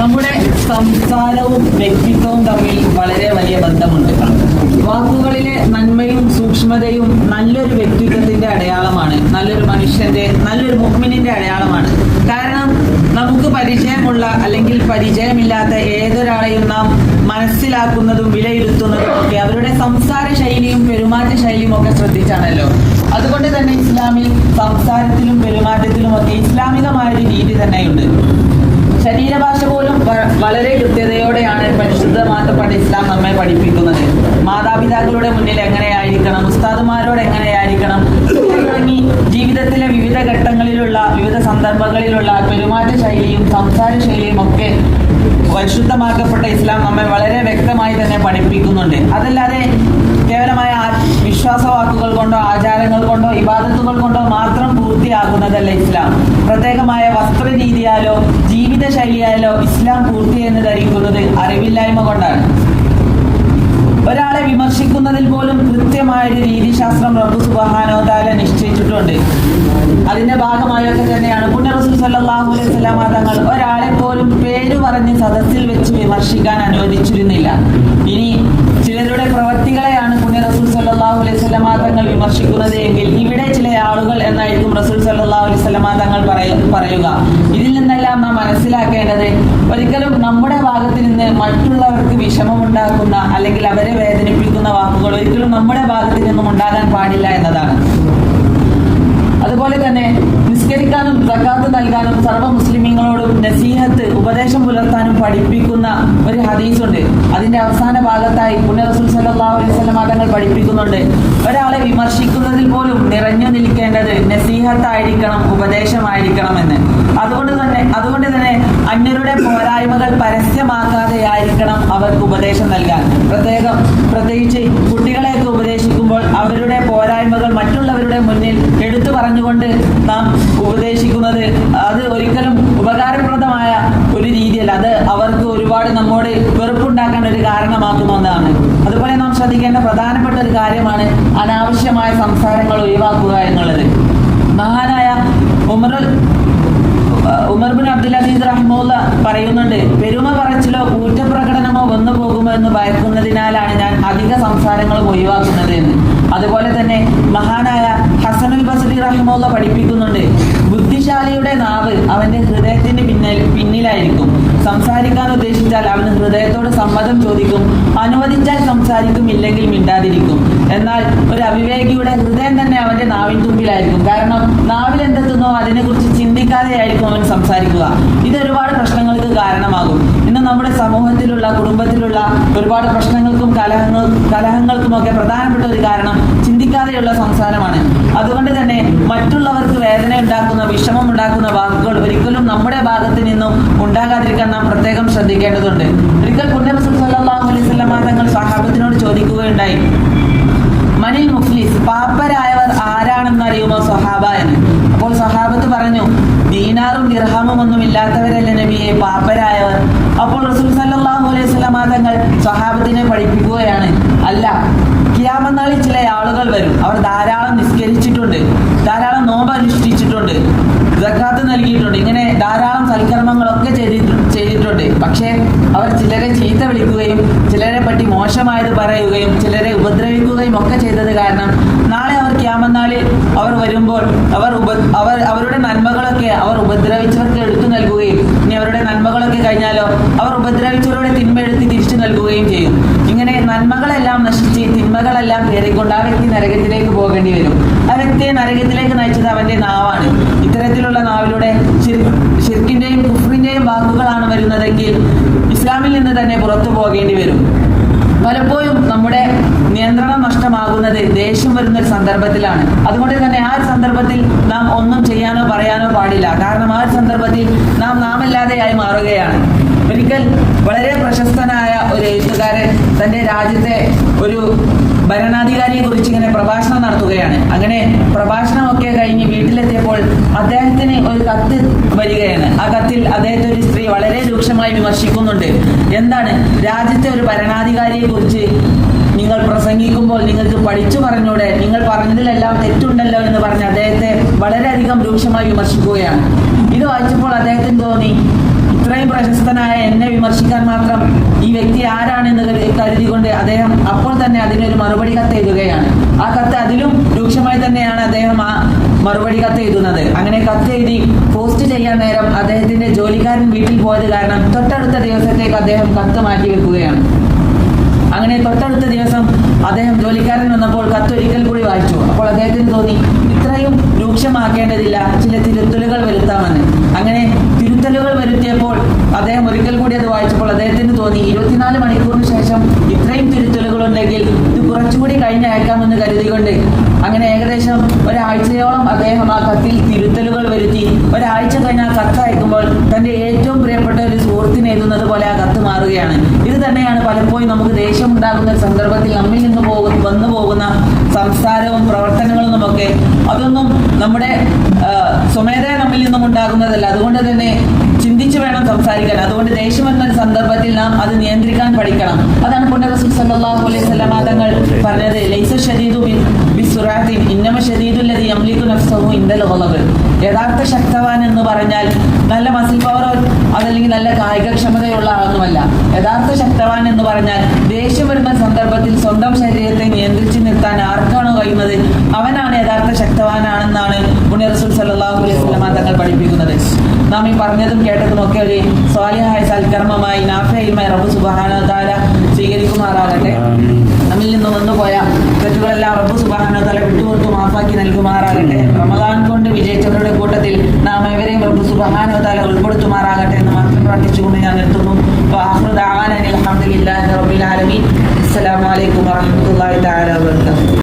നമ്മുടെ സംസാരവും വ്യക്തിത്വവും തമ്മിൽ വളരെ വലിയ ബന്ധമുണ്ട്. വാക്കുകളിലെ നന്മയും സൂക്ഷ്മതയും നല്ലൊരു വ്യക്തിത്വത്തിന്റെ അടയാളമാണ്. നല്ലൊരു മനുഷ്യന്റെ നല്ലൊരു മുഹ്മിനിന്റെ അടയാളമാണ്. കാരണം നമുക്ക് പരിചയമുള്ള അല്ലെങ്കിൽ പരിചയമില്ലാത്ത ഏതൊരാളെയും നാം മനസ്സിലാക്കുന്നതും വിലയിരുത്തുന്നതും ഒക്കെ അവരുടെ സംസാര ശൈലിയും പെരുമാറ്റ ശൈലിയും ഒക്കെ ശ്രദ്ധിച്ചാണല്ലോ. അതുകൊണ്ട് തന്നെ ഇസ്ലാമിൽ സംസാരത്തിലും പെരുമാറ്റത്തിലും ഒക്കെ ഇസ്ലാമികമായ ഒരു രീതി തന്നെയുണ്ട്. ശരീരഭാഷ പോലും വളരെ കൃത്യതയോടെയാണ് പരിശുദ്ധമാക്കപ്പെട്ട ഇസ്ലാം നമ്മെ പഠിപ്പിക്കുന്നത്. മാതാപിതാക്കളുടെ മുന്നിൽ എങ്ങനെയായിരിക്കണം ഉസ്താദുമാരോട് എങ്ങനെയായിരിക്കണം തുടങ്ങി ജീവിതത്തിലെ വിവിധ ഘട്ടങ്ങളിലുള്ള വിവിധ സന്ദർഭങ്ങളിലുള്ള പെരുമാറ്റ ശൈലിയും സംസാര ശൈലിയും ഒക്കെ പരിശുദ്ധമാക്കപ്പെട്ട ഇസ്ലാം നമ്മെ വളരെ വ്യക്തമായി തന്നെ പഠിപ്പിക്കുന്നുണ്ട്. അതല്ലാതെ കേവലമായ വിശ്വാസവാക്കുകൾ വിശ്വാസ വാക്കുകൾ കൊണ്ടോ ആചാരങ്ങൾ കൊണ്ടോ ഇബാദത്തുകൾ കൊണ്ടോ മാത്രം പൂർത്തിയാകുന്നതല്ല ഇസ്ലാം. പ്രത്യേകമായ വസ്ത്രരീതിയാലോ ജീവിത ശൈലിയായാലോ ഇസ്ലാം പൂർത്തി എന്ന് ധരിക്കുന്നത് അറിവില്ലായ്മ കൊണ്ടാണ്. ഒരാളെ വിമർശിക്കുന്നതിൽ പോലും കൃത്യമായൊരു രീതിശാസ്ത്രം റബ്ബു സുബഹാനോദാല നിശ്ചയിച്ചിട്ടുണ്ട്. അതിന്റെ ഭാഗമായൊക്കെ തന്നെയാണ് പുണ്യ അലൈഹി തങ്ങൾ ഒരാളെ പോലും പേര് പറഞ്ഞ് സദസ്സിൽ വെച്ച് വിമർശിക്കാൻ അനുവദിച്ചിരുന്നില്ല. ഇനി ചിലരുടെ പ്രവർത്തികളെയാണ് പുണ്യ അലൈഹി തങ്ങൾ വിമർശിക്കുന്നത് എങ്കിൽ ആളുകൾ എന്നായിരിക്കും റസൂൽ അലൈഹി വസല്ലമ തങ്ങൾ പറയ- പറയുക. ഇതിൽ നിന്നെല്ലാം നാം മനസ്സിലാക്കേണ്ടത് ഒരിക്കലും നമ്മുടെ ഭാഗത്ത് നിന്ന് മറ്റുള്ളവർക്ക് വിഷമമുണ്ടാക്കുന്ന അല്ലെങ്കിൽ അവരെ വേദനിപ്പിക്കുന്ന വാക്കുകൾ ഒരിക്കലും നമ്മുടെ ഭാഗത്ത് നിന്നും ഉണ്ടാകാൻ പാടില്ല എന്നതാണ്. അതുപോലെ തന്നെ നിസ്കരിക്കാനും സക്കാത്ത് നൽകാനും സർവ മുസ്ലിമീങ്ങളോടും നസീഹത്ത് ഉപദേശം പുലർത്താനും പഠിപ്പിക്കുന്ന ഒരു ഹദീസുണ്ട്. അതിന്റെ അവസാന ഭാഗത്തായി പുണ്യ റസൂൽ സല്ലല്ലാഹു അലൈഹി വസല്ലം തങ്ങൾ പഠിപ്പിക്കുന്നുണ്ട്. ഒരാളെ വിമർശിക്കുന്നതിൽ പോലും നിറഞ്ഞു നിൽക്കേണ്ടത് നസീഹത്തായിരിക്കണം ഉപദേശമായിരിക്കണം എന്ന് അതുകൊണ്ട് തന്നെ അതുകൊണ്ട് തന്നെ അന്യരുടെ പോരായ്മകൾ പരസ്യമാക്കാതെ ആയിരിക്കണം അവർക്ക് ഉപദേശം നൽകാൻ. പ്രത്യേകം പ്രത്യേകിച്ച് കുട്ടികളെയൊക്കെ ഉപദേശിക്കുമ്പോൾ അവരുടെ പോരായ്മകൾ മറ്റുള്ളവരുടെ മുന്നിൽ എടുത്തു പറഞ്ഞുകൊണ്ട് നാം ഉപദേശിക്കുന്നത് അത് ഒരിക്കലും ഉപകാരപ്രദമായ ഒരു രീതിയല്ല അത് അവർക്ക് ഒരുപാട് നമ്മോട് വെറുപ്പുണ്ടാക്കാൻ കാരണമാക്കുന്ന ഒന്നാണ്. അതുപോലെ നാം ശ്രദ്ധിക്കേണ്ട പ്രധാനപ്പെട്ട ഒരു കാര്യമാണ് അനാവശ്യമായ സംസാരങ്ങൾ ഒഴിവാക്കുക എന്നുള്ളത്. മഹാനായ ഉമറുൽ ഉമർ ബിൻ അബ്ദുൽ അസീസ് റഹ്മുല്ല പറയുന്നുണ്ട് പെരുമ പറച്ചിലോ ഊറ്റപ്രകടനമോ വന്നു പോകുമോ എന്ന് ഭയക്കുന്നതിനാലാണ് ഞാൻ അധിക സംസാരങ്ങളും ഒഴിവാക്കുന്നത് എന്ന്. അതുപോലെ തന്നെ മഹാനായ ഹസനുൽ ബസരി റഹ്മുല്ല പഠിപ്പിക്കുന്നുണ്ട് ബുദ്ധിശാലിയുടെ നാവ് അവന്റെ ഹൃദയത്തിന് പിന്നിൽ പിന്നിലായിരിക്കും. സംസാരിക്കാൻ ഉദ്ദേശിച്ചാൽ അവന് ഹൃദയത്തോട് സമ്മതം ചോദിക്കും അനുവദിച്ചാൽ സംസാരിക്കും ഇല്ലെങ്കിൽ മിണ്ടാതിരിക്കും. എന്നാൽ ഒരു അവിവേകിയുടെ ഹൃദയം തന്നെ അവന്റെ നാവിൻ തുമ്പിലായിരിക്കും. കാരണം നാവിൽ എന്തെത്തുന്നോ അതിനെക്കുറിച്ച് ചിന്തിക്കാതെയായിരിക്കും അവൻ സംസാരിക്കുക. ഇത് ഒരുപാട് പ്രശ്നങ്ങൾക്ക് കാരണമാകും. ഇന്ന് നമ്മുടെ സമൂഹത്തിലുള്ള കുടുംബത്തിലുള്ള ഒരുപാട് പ്രശ്നങ്ങൾക്കും കലഹങ്ങൾ കലഹങ്ങൾക്കും ഒക്കെ പ്രധാനപ്പെട്ട ഒരു കാരണം ചിന്തിക്കാതെയുള്ള സംസാരമാണ്. അതുകൊണ്ട് തന്നെ മറ്റുള്ളവർക്ക് വേദന ഉണ്ടാക്കുന്ന വിഷമം ഉണ്ടാക്കുന്ന വാക്കുകൾ ഒരിക്കലും നമ്മുടെ ഭാഗത്ത് നിന്നും ഉണ്ടാകാതിരിക്കാൻ നാം പ്രത്യേകം ശ്രദ്ധിക്കേണ്ടതുണ്ട്. ഒരിക്കൽ പുണ്യ റസൂൽ സല്ലല്ലാഹു അലൈഹി വസല്ലമ തങ്ങൾ സഹാബത്തിനോട് ചോദിക്കുകയുണ്ടായി മനിൽ മുഫ്ലിസ് പാപ്പരായവർ ആരാണെന്ന് അറിയുമോ സഹാബ എന്ന്? അപ്പോൾ സഹാബത്ത് പറഞ്ഞു ദീനാറും ദിർഹാമും ഒന്നും ഇല്ലാത്തവരല്ല നബിയെ പാപ്പരായവർ. അപ്പോൾ റസൂൽ സല്ലല്ലാഹു അലൈഹി തങ്ങൾ സഹാബത്തിനെ പഠിപ്പിക്കുകയാണ്. അല്ല കിയാമനാളിൽ ചില ആളുകൾ വരും. അവർ ധാരാളം നിസ്കരിച്ചിട്ടുണ്ട്. ധാരാളം നോമ്പ് അനുഷ്ഠിച്ചിട്ടുണ്ട് ജക്കാത്ത് നൽകിയിട്ടുണ്ട്. ഇങ്ങനെ ധാരാളം സൽക്കർമ്മങ്ങളൊക്കെ ചെയ്തിട്ടുണ്ട്. പക്ഷേ അവർ ചിലരെ ചീത്ത വിളിക്കുകയും ചിലരെ പറ്റി മോശമായത് പറയുകയും ചിലരെ ഉപദ്രവിക്കുകയും ഒക്കെ ചെയ്തത് കാരണം നാളെ ക്യാമനാളിൽ അവർ വരുമ്പോൾ അവർ ഉപ അവർ അവരുടെ നന്മകളൊക്കെ അവർ ഉപദ്രവിച്ചവർക്ക് എടുത്തു നൽകുകയും ഇനി അവരുടെ നന്മകളൊക്കെ കഴിഞ്ഞാലോ അവർ ഉപദ്രവിച്ചവരുടെ തിന്മ എടുത്ത് തിരിച്ചു നൽകുകയും ചെയ്യും. ഇങ്ങനെ നന്മകളെല്ലാം നശിച്ച് തിന്മകളെല്ലാം കയറിക്കൊണ്ട് ആ വ്യക്തി നരകത്തിലേക്ക് പോകേണ്ടി വരും. ആ വ്യക്തിയെ നരകത്തിലേക്ക് നയിച്ചത് അവന്റെ നാവാണ്. ഇത്തരത്തിലുള്ള നാവിലൂടെ ഷിർക്കിന്റെയും കുഫറിന്റെയും വാക്കുകളാണ് വരുന്നതെങ്കിൽ ഇസ്ലാമിൽ നിന്ന് തന്നെ പുറത്തു പോകേണ്ടി വരും. പലപ്പോഴും നമ്മുടെ നിയന്ത്രണം നഷ്ടമാകുന്നത് ദേഷ്യം വരുന്ന ഒരു സന്ദർഭത്തിലാണ്. അതുകൊണ്ട് തന്നെ ആ ഒരു സന്ദർഭത്തിൽ നാം ഒന്നും ചെയ്യാനോ പറയാനോ പാടില്ല. കാരണം ആ ഒരു സന്ദർഭത്തിൽ നാം നാമല്ലാതെയായി മാറുകയാണ്. ഒരിക്കൽ വളരെ പ്രശസ്തനായ ഒരു എഴുത്തുകാരൻ തന്റെ രാജ്യത്തെ ഒരു ഭരണാധികാരിയെ കുറിച്ച് ഇങ്ങനെ പ്രഭാഷണം നടത്തുകയാണ്. അങ്ങനെ പ്രഭാഷണമൊക്കെ കഴിഞ്ഞ് വീട്ടിലെത്തിയപ്പോൾ അദ്ദേഹത്തിന് ഒരു കത്ത് വരികയാണ്. ആ കത്തിൽ അദ്ദേഹത്തെ ഒരു സ്ത്രീ വളരെ രൂക്ഷമായി വിമർശിക്കുന്നുണ്ട്. എന്താണ്? രാജ്യത്തെ ഒരു ഭരണാധികാരിയെ കുറിച്ച് നിങ്ങൾ പ്രസംഗിക്കുമ്പോൾ നിങ്ങൾക്ക് പഠിച്ചു പറഞ്ഞൂടെ? നിങ്ങൾ പറഞ്ഞതിലെല്ലാം തെറ്റുണ്ടല്ലോ എന്ന് പറഞ്ഞ് അദ്ദേഹത്തെ വളരെയധികം രൂക്ഷമായി വിമർശിക്കുകയാണ്. ഇത് വായിച്ചപ്പോൾ അദ്ദേഹത്തിന് തോന്നി ഇത്രയും പ്രശസ്തനായ എന്നെ വിമർശിക്കാൻ മാത്രം ഈ വ്യക്തി ആരാണെന്ന് കരുതികൊണ്ട് അദ്ദേഹം അപ്പോൾ തന്നെ അതിനൊരു മറുപടി കത്ത് എഴുതുകയാണ് ആ കത്ത് അതിലും രൂക്ഷമായി തന്നെയാണ് അദ്ദേഹം ആ മറുപടി കത്ത് എഴുതുന്നത് അങ്ങനെ കത്ത് എഴുതി പോസ്റ്റ് ചെയ്യാൻ നേരം അദ്ദേഹത്തിന്റെ ജോലിക്കാരൻ വീട്ടിൽ പോയത് കാരണം തൊട്ടടുത്ത ദിവസത്തേക്ക് അദ്ദേഹം കത്ത് മാറ്റി വെക്കുകയാണ്. അങ്ങനെ തൊട്ടടുത്ത ദിവസം അദ്ദേഹം ജോലിക്കാരൻ വന്നപ്പോൾ കത്ത് ഒരിക്കൽ കൂടി വായിച്ചു. അപ്പോൾ അദ്ദേഹത്തിന് തോന്നി ഇത്രയും രൂക്ഷമാക്കേണ്ടതില്ല ചില തിരുത്തലുകൾ വരുത്താമെന്ന്. അങ്ങനെ തിരുത്തലുകൾ വരുത്തിയപ്പോൾ അദ്ദേഹം ഒരിക്കൽ കൂടി അത് വായിച്ചപ്പോൾ അദ്ദേഹത്തിന് തോന്നി. ഇരുപത്തിനാല് മണിക്കൂറിന് ശേഷം ഇത്രയും തിരുത്തലുകൾ ഉണ്ടെങ്കിൽ കുറച്ചുകൂടി കഴിഞ്ഞയക്കാമെന്ന് കരുതിക്കൊണ്ട് അങ്ങനെ ഏകദേശം ഒരാഴ്ചയോളം അദ്ദേഹം ആ കത്തിൽ തിരുത്തലുകൾ വരുത്തി. ഒരാഴ്ച കഴിഞ്ഞ് ആ കത്ത് അയക്കുമ്പോൾ തന്റെ ഏറ്റവും പ്രിയപ്പെട്ട ഒരു സുഹൃത്തിന് എഴുതുന്നത് പോലെ ആ കത്ത് മാറുകയാണ്. ഇത് തന്നെയാണ് പലപ്പോഴും നമുക്ക് ദേഷ്യം ഉണ്ടാകുന്ന സന്ദർഭത്തിൽ നമ്മിൽ നിന്ന് പോകുന്ന വന്നു പോകുന്ന സംസാരവും പ്രവർത്തനങ്ങളും നമുക്ക് അതൊന്നും നമ്മുടെ സ്വമേധയ നമ്മിൽ നിന്നും ഉണ്ടാകുന്നതല്ല. അതുകൊണ്ട് തന്നെ ചിന്തിച്ചു വേണം സംസാരിക്കാൻ. അതുകൊണ്ട് ദേഷ്യം സന്ദർഭത്തിൽ നാം അത് നിയന്ത്രിക്കാൻ പഠിക്കണം. അതാണ് പുണ്യ റസൂൽ സല്ലല്ലാഹു അലൈഹി പറഞ്ഞത് ലൈസ ഇന്നമ നഫ്സഹു യഥാർത്ഥ ശക്തവാൻ എന്ന് പറഞ്ഞാൽ നല്ല മസിൽ പവറോ അതല്ലെങ്കിൽ നല്ല കായികക്ഷമതയുള്ള ആളൊന്നുമല്ല. യഥാർത്ഥ ശക്തവാൻ എന്ന് പറഞ്ഞാൽ ദേഷ്യം വരുന്ന സന്ദർഭത്തിൽ സ്വന്തം ശരീരത്തെ നിയന്ത്രിച്ചു നിർത്താൻ ആർക്കാണോ കഴിയുന്നത്? അവനാണ് യഥാർത്ഥ ശക്തവാനാണെന്നാണ് പുണ്യ റസൂൽ സല്ലല്ലാഹു അലൈഹി വസല്ലമ തങ്ങൾ പഠിപ്പിക്കുന്നത്. നാം ഈ പറഞ്ഞതും കേട്ടതും ഒക്കെ ഒരു സ്വാലിഹായ സൽക്കർമ്മമായി നാഫയിൽമായി റബ്ബ് തആല സ്വീകരിക്കുമാറാകട്ടെ. നമ്മിൽ നിന്ന് വന്നുപോയ തെറ്റുകളെല്ലാം റബ്ബ് തആല വിട്ടുകൊടുത്ത് മാഫാക്കി നൽകുമാറാകട്ടെ. റമദാൻ കൊണ്ട് വിജയിച്ചവരുടെ കൂട്ടത്തിൽ നാം എവരെയും റബ്ബ് തആല ഉൾപ്പെടുത്തുമാറാകട്ടെ എന്ന് മാത്രം പ്രാർത്ഥിച്ചുകൊണ്ട് ഞാൻ നിർത്തുന്നു. വആഖിറു ദഅവാന അനിൽ ഹംദുലില്ലാഹി റബ്ബിൽ ആലമീൻ.